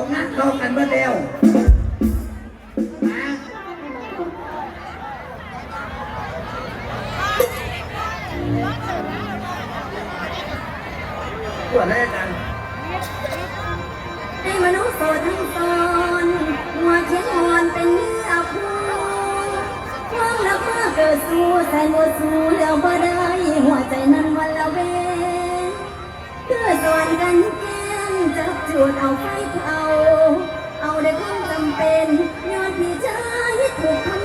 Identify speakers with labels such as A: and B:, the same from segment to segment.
A: รงนั้นเข้ากันเมื่อเดียวนะปวดเลยกัน
B: ให้มนุษย์โสดทั้งตนหัวเขียนหอนเป็นเนื้อคู่ความรักเมื่อเกิดสู้แสนว่าสู้แล้วบ่ได้ หัวใจนั้นวันละเวนเพื่อสอนกันแก้งจับจูดเอาไฟเผา ได้ความจำเป็นย้อนพี่ชายถูกทำ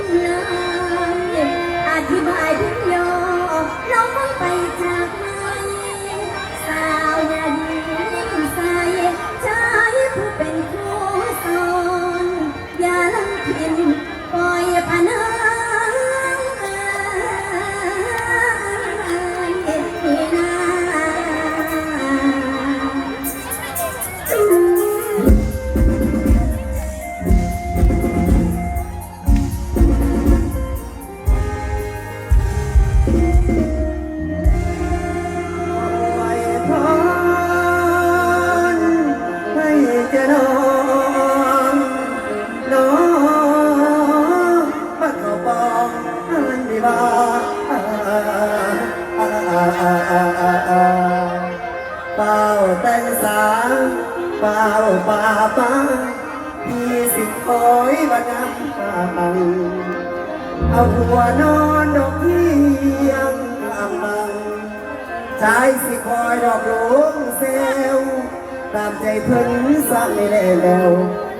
B: ไม่
A: ได้แล้ว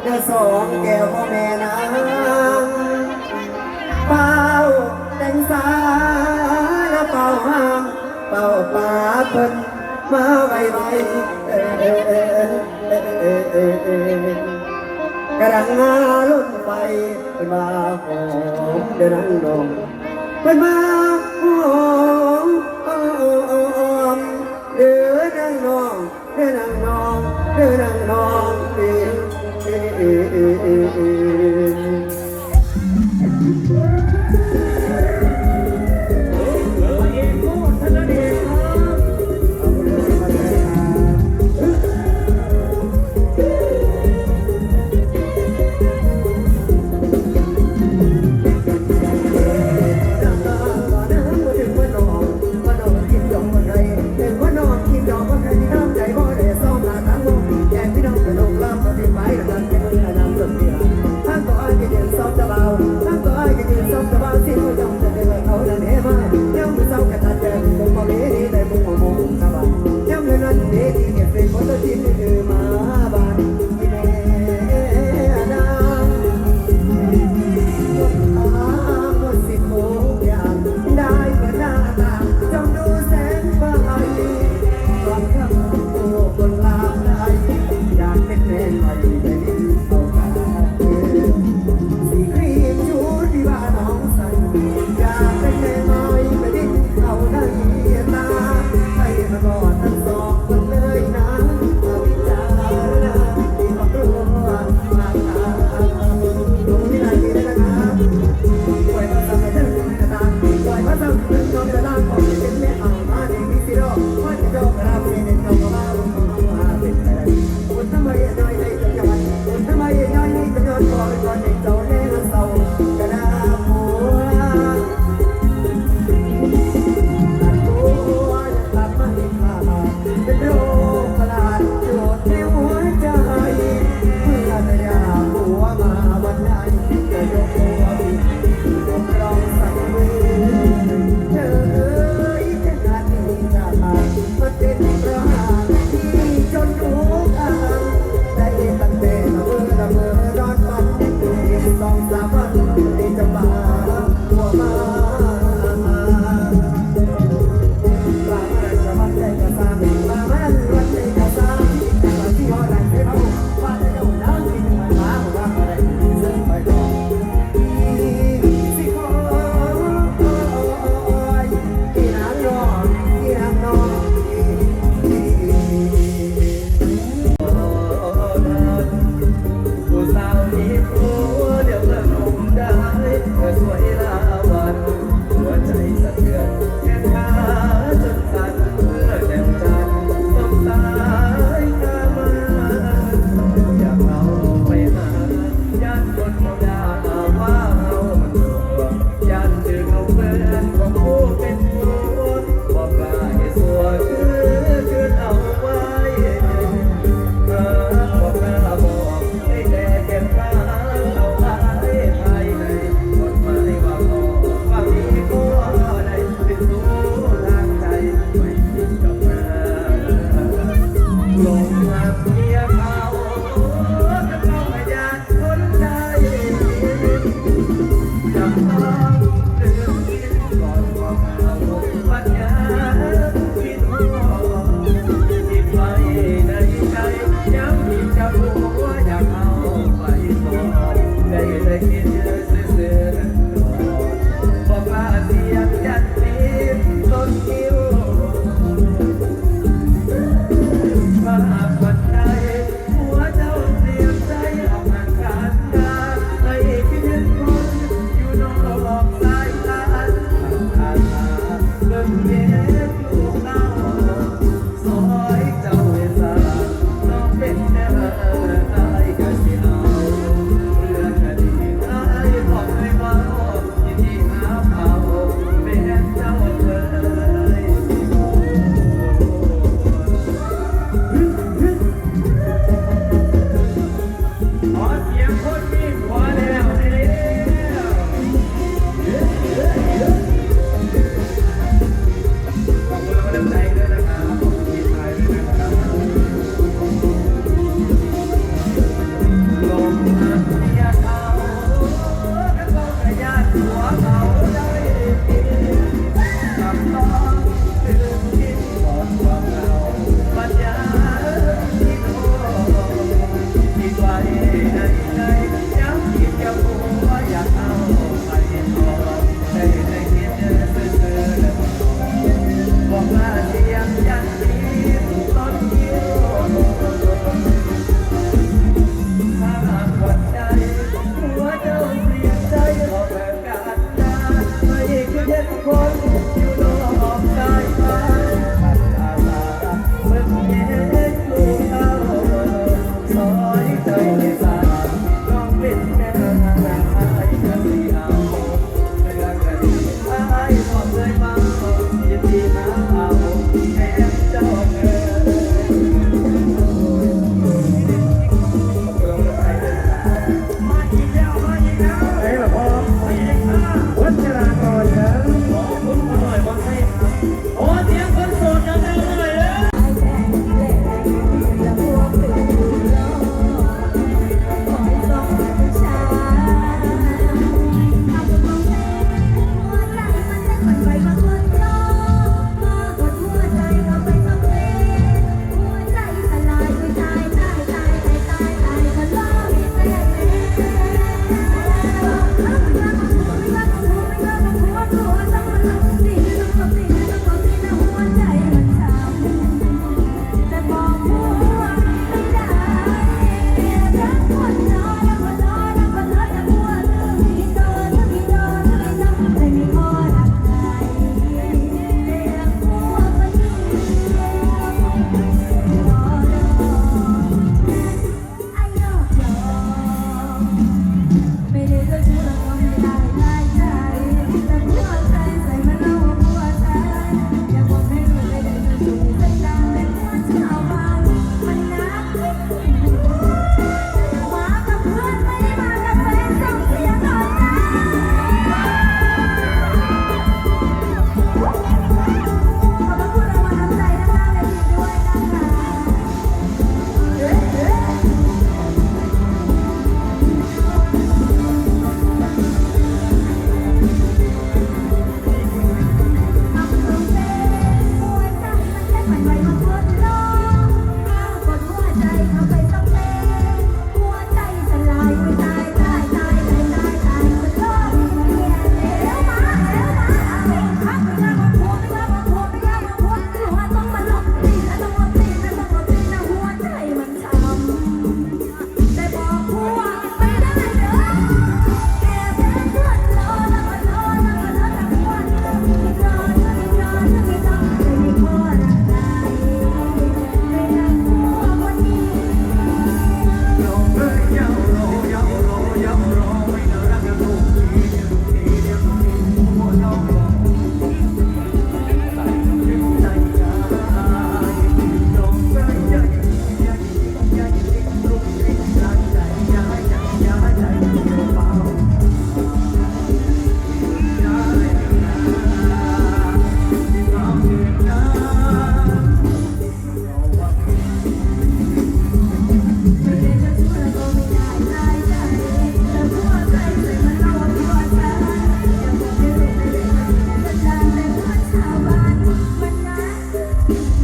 A: เดือสองแก้วพ่อแม่นางเป่าแตงสาและเป่าห้างเป่าป่าเพิ่นมาไว้ไว้เออเออเออเออเออกระดังงาลุ่นไปเป็นมาหอมเดินนั่งนองเป็นมาหอมเดินนั่งนองเดินนั่งนองเดินนั่งนอง เอ่อเ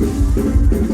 A: Thank
C: you.